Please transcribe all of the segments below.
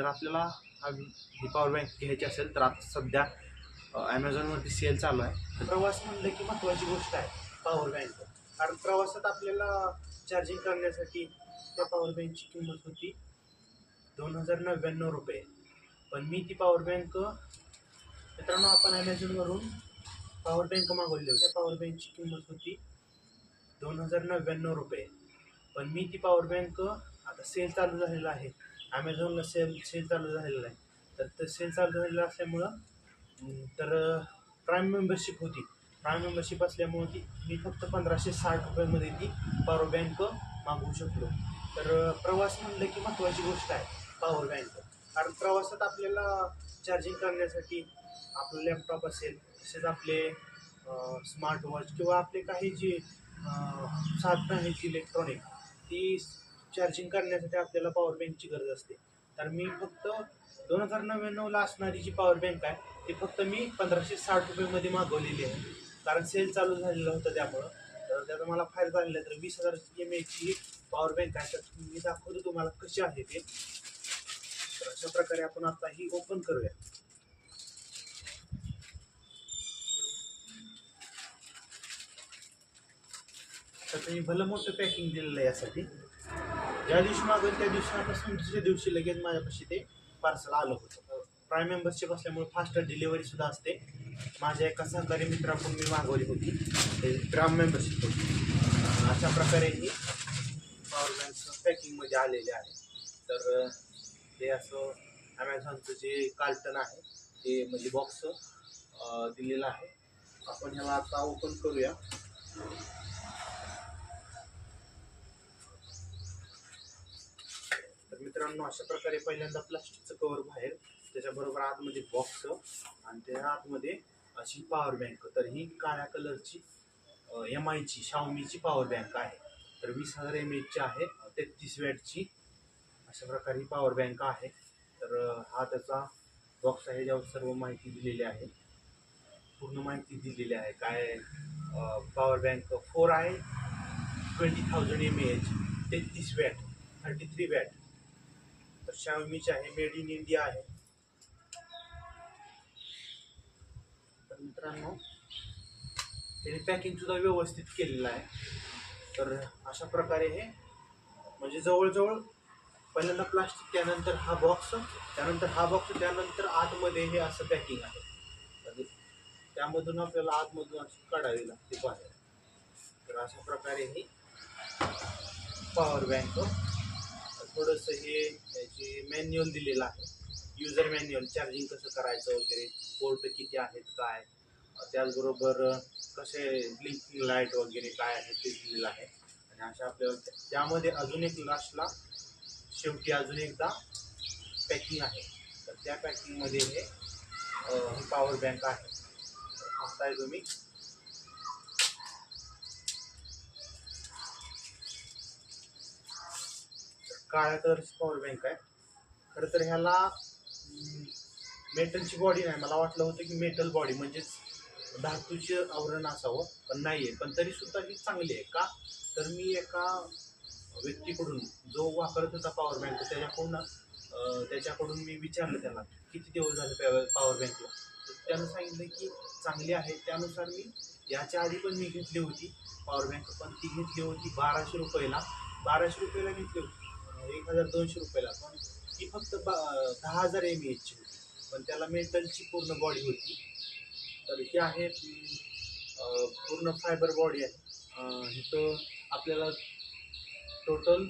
जर आपल्याला ही power bank घ्यायची असेल तर आता सध्या ॲमेझॉनवरती सेल चालू आहे. तर प्रवास म्हणलं की महत्त्वाची गोष्ट आहे पॉवर बँक कारण प्रवासात आपल्याला चार्जिंग करण्यासाठी त्या पॉवर बँकची किंमत होती दोन हजार नव्याण्णव रुपये. पण मी ती पॉवर बँक मित्रांनो आपण ॲमेझॉनवरून पॉवर बँक मागवली होती. त्या पॉवर बँकची किंमत होती दोन हजार नव्याण्णव रुपये. पण मी ती पॉवर बँक आता सेल चालू झालेला आहे. ॲमेझॉनला सेल सेल चालू झालेला आहे. तर ते सेल चालू झालेलं असल्यामुळं तर प्राईम मेंबरशिप होती. प्राईम मेंबरशिप असल्यामुळं ती मी फक्त पंधराशे साठ रुपयामध्ये ती पॉवर बँक मागवू शकलो. तर प्रवास म्हणलं की महत्त्वाची गोष्ट आहे पॉवर बँक. कारण प्रवासात आपल्याला चार्जिंग करण्यासाठी आपलं लॅपटॉप असेल तसेच आपले स्मार्ट वॉच किंवा आपले काही जे साधनं आहेत इलेक्ट्रॉनिक ती चार्जिंग करण्यासाठी आपल्याला पॉवर बँकची गरज असते. तर मी फक्त दोन हजार नव्याण्णवला असणारी जी पॉवर बँक आहे ती फक्त मी पंधराशे साठ रुपयेमध्ये मागवलेली आहे. कारण सेल चालू झालेलं होतं त्यामुळं. तर त्याचा मला फायदा झालेला आहे. तर वीस हजार एम एची पॉवर बँक आहे. तर मी दाखवतो तुम्हाला कशी आहे ते. तर अशा प्रकारे आपण आता ही ओपन करूया. तर त्यांनी भलं मोठं पॅकिंग दिलेलं आहे यासाठी. ज्या दिवशी मागवलं त्या दिवसापासून दुसऱ्या दिवशी लगेच माझ्यापाशी ते पार्सल आलं होतं. प्राईम मेंबरशिप असल्यामुळे फास्ट डिलिव्हरी सुद्धा असते. माझ्या एका सहकारी मित्राकडून मी मागवली होती. ते ग्राम मेंबरशिप होती. अशा प्रकारे ही पॉवर बँक पॅकिंगमध्ये आलेले आहे. तर ते असं ॲमेझॉनचं जे कार्टन आहे ते म्हणजे बॉक्स दिलेलं आहे. आपण ह्याला आता ओपन करूया तर मित्रांनो अशा प्रकारे पहिल्यांदा प्लास्टिकचं कवर बाहेर त्याच्याबरोबर आतमध्ये बॉक्स आणि त्या आतमध्ये अशी पॉवर बँक तर ही काळ्या कलरची एम आयची शावमीची पॉवर बँक आहे. तर वीस हजार एम एचची आहे तेहतीस वॅटची अशा प्रकारे ही पॉवर बँक आहे. तर हा त्याचा बॉक्स आहे ज्यावर सर्व माहिती दिलेली आहे. पूर्ण माहिती दिलेली आहे. काय पॉवर बँक फोर आहे ट्वेंटी थाउजंड एम एच तेहतीस वॅट थर्टी थ्री वॅट. तर शाओमीचे आहे मेड इन इंडिया आहे. तर मित्रांनो त्याने पॅकिंग सुद्धा व्यवस्थित केलेलं आहे. तर अशा प्रकारे हे म्हणजे जवळजवळ पहिल्यांदा प्लास्टिक त्यानंतर हा बॉक्स त्यानंतर हा बॉक्स त्यानंतर आतमध्ये हे असं पॅकिंग आहे. तर त्यामधून आपल्याला आतमधून अशी काढावी लागते बाहेर. तर अशा प्रकारे ही पॉवर बँक थोडंसं हे त्याचे मॅन्युअल दिलेलं आहे. युजर मॅन्युअल चार्जिंग कसं करायचं वगैरे पोर्ट किती आहेत काय? त्याचबरोबर कसे ब्लिंकिंग लाइट वगैरे काय आहे ते दिलेलं आहे. आणि अशा आपल्याला त्यामध्ये अजून एक लास्टला शेवटी अजून एकदा पॅकिंग आहे. तर त्या पॅकिंगमध्ये हे पॉवर बँक आहे. तर आहे तुम्ही काळ्या कलरची पॉवर बँक आहे. खरं तर ह्याला मेटलची बॉडी नाही. मला वाटलं होतं की मेटल बॉडी म्हणजेच धातूचे आवरण असावं पण नाही आहे पण तरी सुद्धा ही चांगली आहे. का? तर मी एका व्यक्तीकडून जो वापरत होता पॉवर बँक त्याच्याकडून त्याच्याकडून मी विचारलं त्याला किती दिवस झाले पॉवर बँकला तर त्यानं सांगितलं की चांगली आहे. त्यानुसार मी याच्या आधी पण मी घेतली होती पॉवर बँक पण ती घेतली होती बाराशे रुपयाला. बाराशे रुपयाला घेतली होती. एक हजार दोनशे रुपयाला पण ती फक्त बा दहा हजार एम एचची होती. पण त्याला मेटलची पूर्ण बॉडी होती. तर ही आहे पूर्ण फायबर बॉडी आहे. इथं आपल्याला टोटल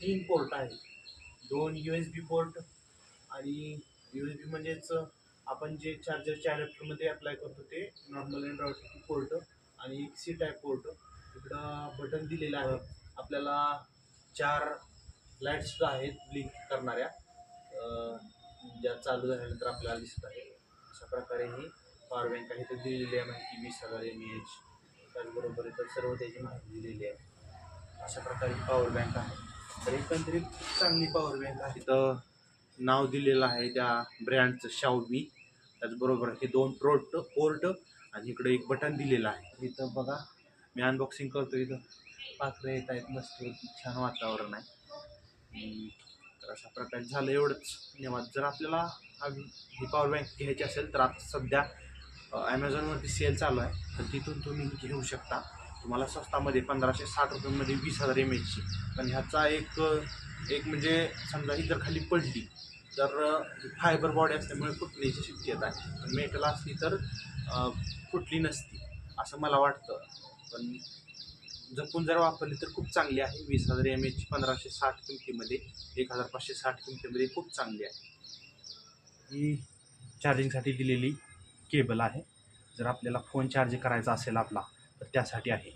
तीन पोर्ट आहे दोन यू एस बी पोर्ट आणि यू एस बी म्हणजेच आपण जे चार्जरच्या अडॅप्टरमध्ये अप्लाय करतो ते नॉर्मल अँड्रॉइड पोर्ट आणि एक सी टाईप पोर्ट इकडं बटन दिलेलं आहे. आपल्याला चार लाईट्ससुद्धा आहेत ब्लिंक करणाऱ्या ज्या चालू झाल्यानंतर आपल्याला दिसत आहे अशा प्रकारे ही पॉवर बँक आहे तर दिलेली आहे माहिती वीस हजार एम एच त्याचबरोबर इतर सर्व त्याची माहिती दिलेली आहे. अशा प्रकारे पॉवर बँक आहे. तर एकंदरीत खूप चांगली पॉवर बँक आहे. तर नाव दिलेलं आहे त्या ब्रँडचं शावमी त्याचबरोबर हे दोन प्रोट पोर्ट आणि इकडे एक बटन दिलेलं आहे. इथं बघा मी अनबॉक्सिंग करतो इथं. पाखरं येत आहेत मस्त छान वातावरण आहे. तर अशा प्रकारे झालं एवढंच. धन्यवाद जर आपल्याला हा ही पॉवर बँक घ्यायची असेल तर आता सध्या ॲमेझॉनवरती सेल चालू आहे. तर तिथून तुम्ही घेऊ शकता. तुम्हाला स्वस्तामध्ये पंधराशे साठ रुपयामध्ये वीस हजार एम एचची पण ह्याचा एक एक म्हणजे समजा ही जर खाली पडली तर फायबर बॉडी असल्यामुळे फुटण्याची शक्यता आहे. पण मेटल असली तर फुटली नसती असं मला वाटतं. पण जपून जर वापरली तर खूप चांगली आहे. वीस हजार एम एच पंधराशे साठ किमतीमध्ये एक हजार पाचशे साठ किमतीमध्ये खूप चांगली आहे. ही चार्जिंगसाठी दिलेली केबल आहे. जर आपल्याला फोन चार्ज करायचा असेल आपला तर त्यासाठी आहे.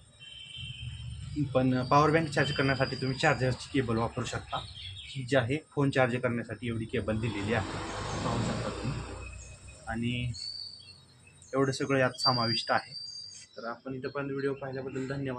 पण पॉवर बँक चार्ज करण्यासाठी तुम्ही चार्जरची केबल वापरू शकता. ही जी आहे फोन चार्ज करण्यासाठी एवढी केबल दिलेली आहे. पाहू शकता तुम्ही. आणि एवढं सगळं यात समाविष्ट आहे. तर आपण इथं पण व्हिडिओ पाहिल्याबद्दल धन्यवाद.